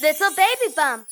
Little baby bump.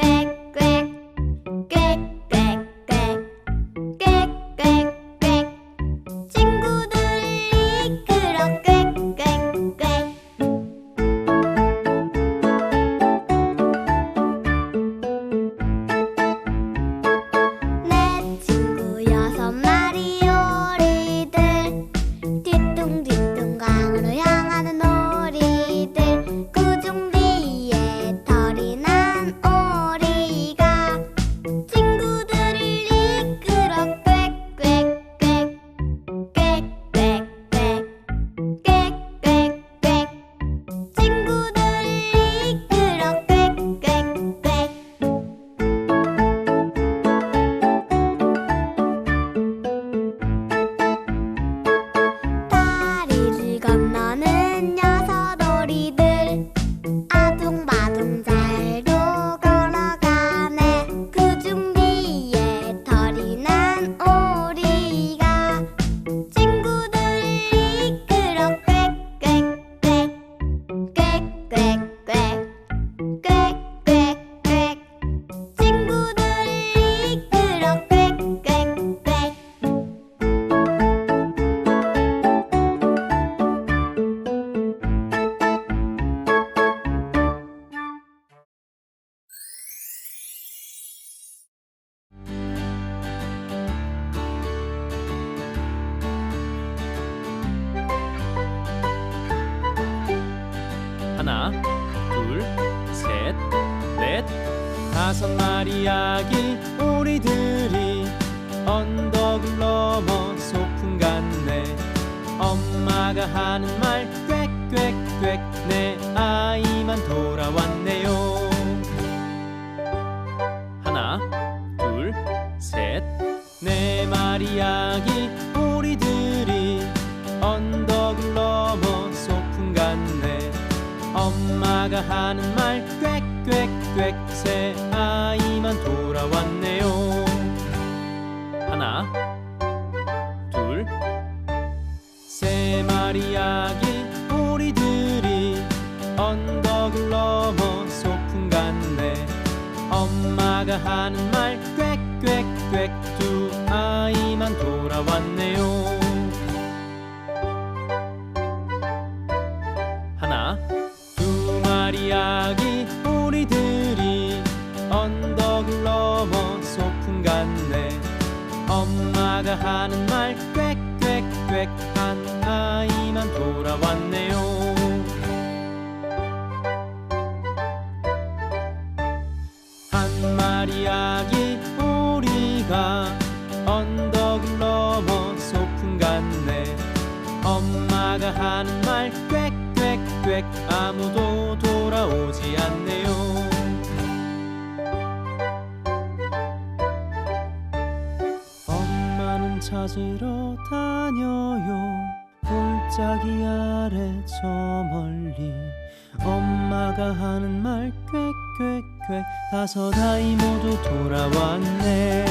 back 둘, 셋, 넷, 다섯 마리 아기 오리들이 언덕을 넘어 소풍 갔네. 엄마가 하는 말 꽥꽥꽥 내 아이만 돌아왔네요. 하나, 둘, 셋, 네 마리 아기 하는 말 꽥꽥꽥 새 아이만 돌아왔네요. 하나, 둘, 세 마리 아기 오리들이 언덕을 넘어 소풍 갔네. 엄마가 하는 말 엄 다녀요. 골짜기 아래 저 멀리 엄마가 하는 말 꽥꽥꽥 다섯 아이 모두 돌아왔네